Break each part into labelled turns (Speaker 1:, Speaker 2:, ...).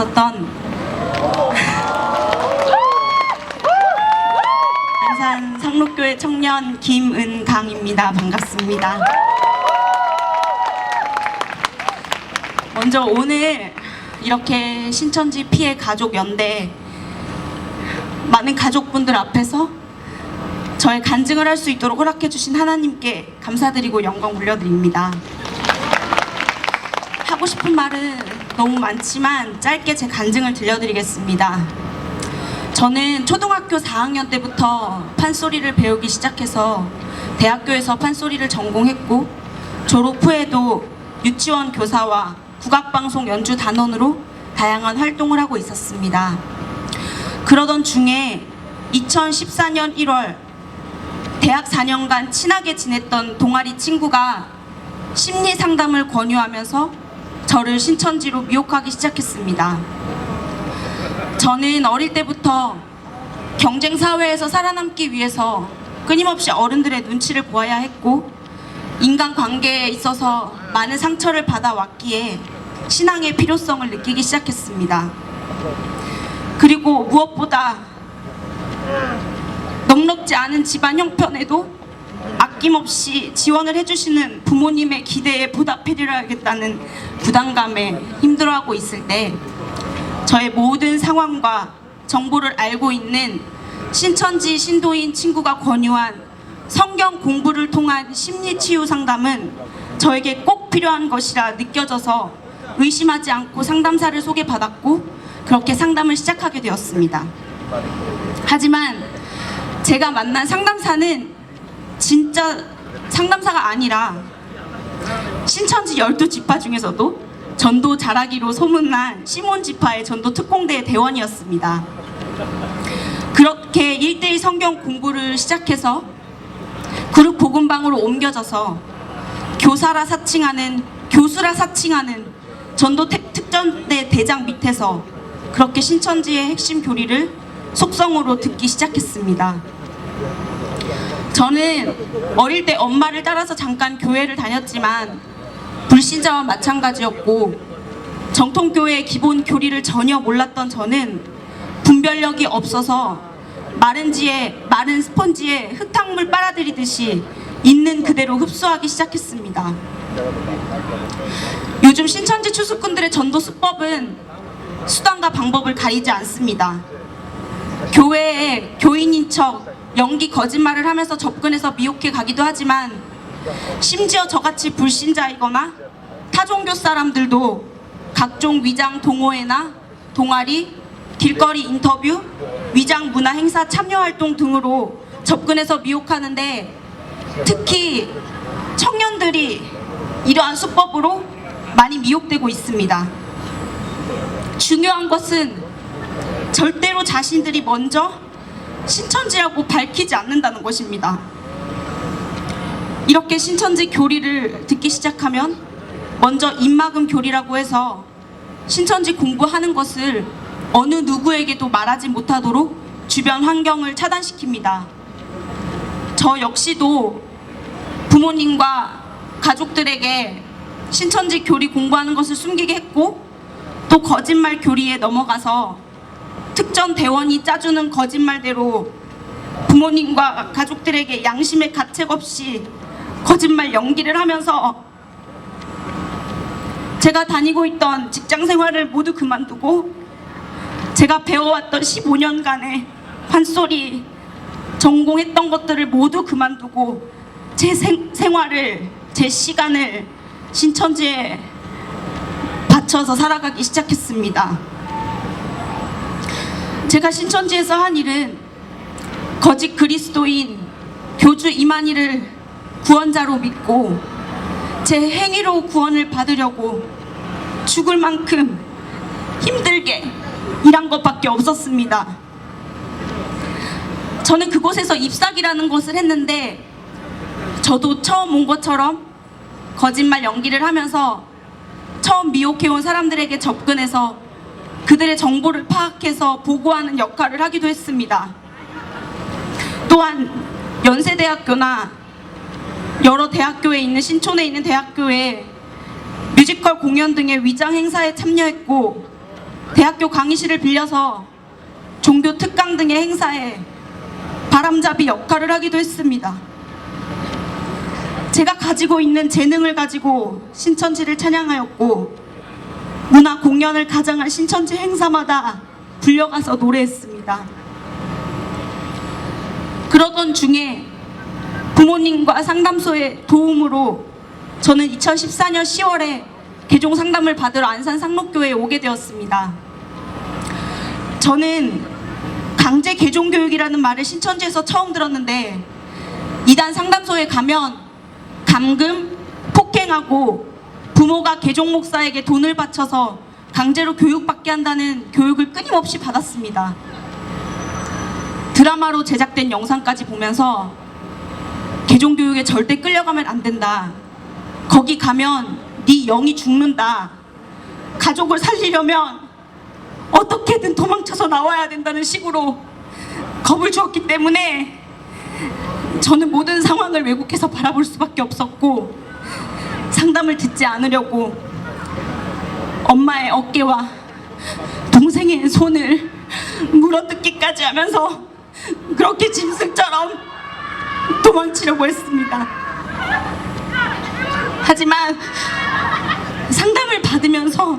Speaker 1: 어떤 안산 상록교회 청년 김은강입니다. 반갑습니다. 먼저 오늘 이렇게 신천지 피해 가족 연대 많은 가족분들 앞에서 저의 간증을 할 수 있도록 허락해 주신 하나님께 감사드리고 영광 올려드립니다. 하고 싶은 말은 너무 많지만 짧게 제 간증을 들려드리겠습니다. 저는 초등학교 4학년 때부터 판소리를 배우기 시작해서 대학교에서 판소리를 전공했고 졸업 후에도 유치원 교사와 국악방송 연주 단원으로 다양한 활동을 하고 있었습니다. 그러던 중에 2014년 1월 대학 4년간 친하게 지냈던 동아리 친구가 심리 상담을 권유하면서 저를 신천지로 미혹하기 시작했습니다. 저는 어릴 때부터 경쟁 사회에서 살아남기 위해서 끊임없이 어른들의 눈치를 보아야 했고 인간 관계에 있어서 많은 상처를 받아왔기에 신앙의 필요성을 느끼기 시작했습니다. 그리고 무엇보다 넉넉지 않은 집안 형편에도 아낌없이 지원을 해주시는 부모님의 기대에 보답해드려야겠다는 부담감에 힘들어하고 있을 때 저의 모든 상황과 정보를 알고 있는 신천지 신도인 친구가 권유한 성경 공부를 통한 심리치유 상담은 저에게 꼭 필요한 것이라 느껴져서 의심하지 않고 상담사를 소개받았고 그렇게 상담을 시작하게 되었습니다. 하지만 제가 만난 상담사는 진짜 상담사가 아니라 신천지 열두 지파 중에서도 전도 잘하기로 소문난 시몬 지파의 전도 특공대 대원이었습니다. 그렇게 1대1 성경 공부를 시작해서 그룹 복음방으로 옮겨져서 교사라 사칭하는 교수라 사칭하는 전도 특- 특전대 대장 밑에서 그렇게 신천지의 핵심 교리를 속성으로 듣기 시작했습니다. 저는 어릴 때 엄마를 따라서 잠깐 교회를 다녔지만 불신자와 마찬가지였고 정통교회의 기본 교리를 전혀 몰랐던 저는 분별력이 없어서 마른 지에 마른 스펀지에 흙탕물 빨아들이듯이 있는 그대로 흡수하기 시작했습니다. 요즘 신천지 추수꾼들의 전도 수법은 수단과 방법을 가리지 않습니다. 교회에 교인인 척 연기 거짓말을 하면서 접근해서 미혹해 가기도 하지만 심지어 저같이 불신자이거나 타종교 사람들도 각종 위장 동호회나 동아리, 길거리 인터뷰, 위장 문화 행사 참여 활동 등으로 접근해서 미혹하는데 특히 청년들이 이러한 수법으로 많이 미혹되고 있습니다. 중요한 것은 절대로 자신들이 먼저 신천지라고 밝히지 않는다는 것입니다. 이렇게 신천지 교리를 듣기 시작하면 먼저 입막음 교리라고 해서 신천지 공부하는 것을 어느 누구에게도 말하지 못하도록 주변 환경을 차단시킵니다. 저 역시도 부모님과 가족들에게 신천지 교리 공부하는 것을 숨기게 했고 또 거짓말 교리에 넘어가서 특전 대원이 짜주는 거짓말대로 부모님과 가족들에게 양심의 가책 없이 거짓말 연기를 하면서 제가 다니고 있던 직장 생활을 모두 그만두고 제가 배워왔던 15년간의 판소리 전공했던 것들을 모두 그만두고 제 생, 생활을 제 시간을 신천지에 바쳐서 살아가기 시작했습니다. 제가 신천지에서 한 일은 거짓 그리스도인 교주 이만희를 구원자로 믿고 제 행위로 구원을 받으려고 죽을 만큼 힘들게 일한 것밖에 없었습니다. 저는 그곳에서 잎사귀라는 것을 했는데 저도 처음 온 것처럼 거짓말 연기를 하면서 처음 미혹해온 사람들에게 접근해서 그들의 정보를 파악해서 보고하는 역할을 하기도 했습니다. 또한 연세대학교나 여러 대학교에 있는 신촌에 있는 대학교에 뮤지컬 공연 등의 위장 행사에 참여했고 대학교 강의실을 빌려서 종교 특강 등의 행사에 바람잡이 역할을 하기도 했습니다. 제가 가지고 있는 재능을 가지고 신천지를 찬양하였고 문화 공연을 가장한 신천지 행사마다 불려가서 노래했습니다. 그러던 중에 부모님과 상담소의 도움으로 저는 2014년 10월에 개종 상담을 받으러 안산 상록교회에 오게 되었습니다. 저는 강제 개종 교육이라는 말을 신천지에서 처음 들었는데 이단 상담소에 가면 감금, 폭행하고 부모가 개종 목사에게 돈을 바쳐서 강제로 교육받게 한다는 교육을 끊임없이 받았습니다. 드라마로 제작된 영상까지 보면서 개종 교육에 절대 끌려가면 안 된다. 거기 가면 네 영이 죽는다. 가족을 살리려면 어떻게든 도망쳐서 나와야 된다는 식으로 겁을 주었기 때문에 저는 모든 상황을 왜곡해서 바라볼 수밖에 없었고 상담을 듣지 않으려고 엄마의 어깨와 동생의 손을 물어뜯기까지 하면서 그렇게 짐승처럼 도망치려고 했습니다. 하지만 상담을 받으면서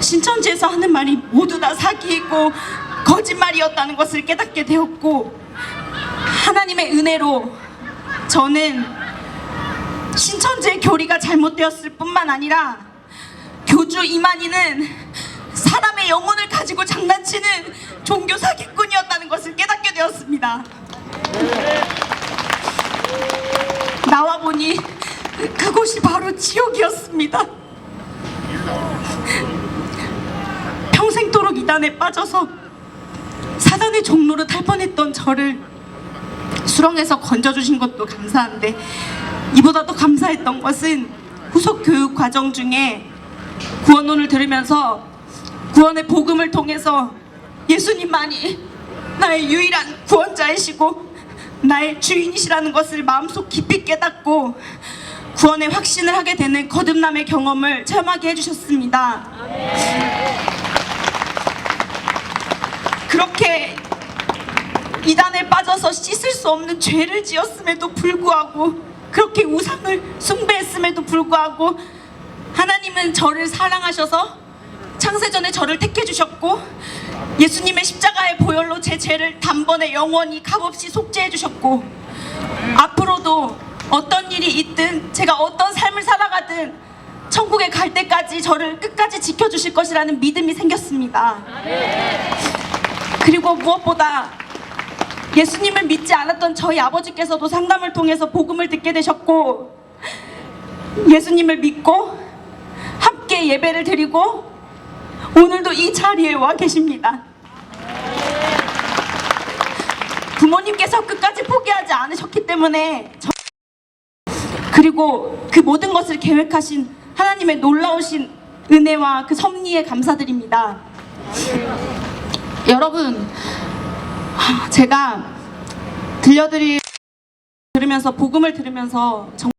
Speaker 1: 신천지에서 하는 말이 모두 다 사기이고 거짓말이었다는 것을 깨닫게 되었고 하나님의 은혜로 저는 신천지의 교리가 잘못되었을 뿐만 아니라 교주 이만희는 사람의 영혼을 가지고 장난치는 종교 사기꾼이었다는 것을 깨닫게 되었습니다. 나와 보니 그곳이 바로 지옥이었습니다. 평생도록 이단에 빠져서 사단의 종로로 탈 뻔했던 저를 수렁에서 건져주신 것도 감사한데 이보다 더 감사했던 것은 후속 교육 과정 중에 구원론을 들으면서 구원의 복음을 통해서 예수님만이 나의 유일한 구원자이시고 나의 주인이시라는 것을 마음속 깊이 깨닫고 구원의 확신을 하게 되는 거듭남의 경험을 체험하게 해주셨습니다. 그렇게 이단에 빠져서 씻을 수 없는 죄를 지었음에도 불구하고 그렇게 우상을 숭배했음에도 불구하고 하나님은 저를 사랑하셔서 창세전에 저를 택해 주셨고 예수님의 십자가의 보혈로 제 죄를 단번에 영원히 값없이 속죄해 주셨고 앞으로도 어떤 일이 있든 제가 어떤 삶을 살아가든 천국에 갈 때까지 저를 끝까지 지켜주실 것이라는 믿음이 생겼습니다. 그리고 무엇보다 예수님을 믿지 않았던 저희 아버지께서도 상담을 통해서 복음을 듣게 되셨고 예수님을 믿고 함께 예배를 드리고 오늘도 이 자리에 와 계십니다. 부모님께서 끝까지 포기하지 않으셨기 때문에 저- 그리고 그 모든 것을 계획하신 하나님의 놀라우신 은혜와 그 섭리에 감사드립니다. 여러분, 하, 제가 들려드릴 들으면서 복음을 들으면서 정말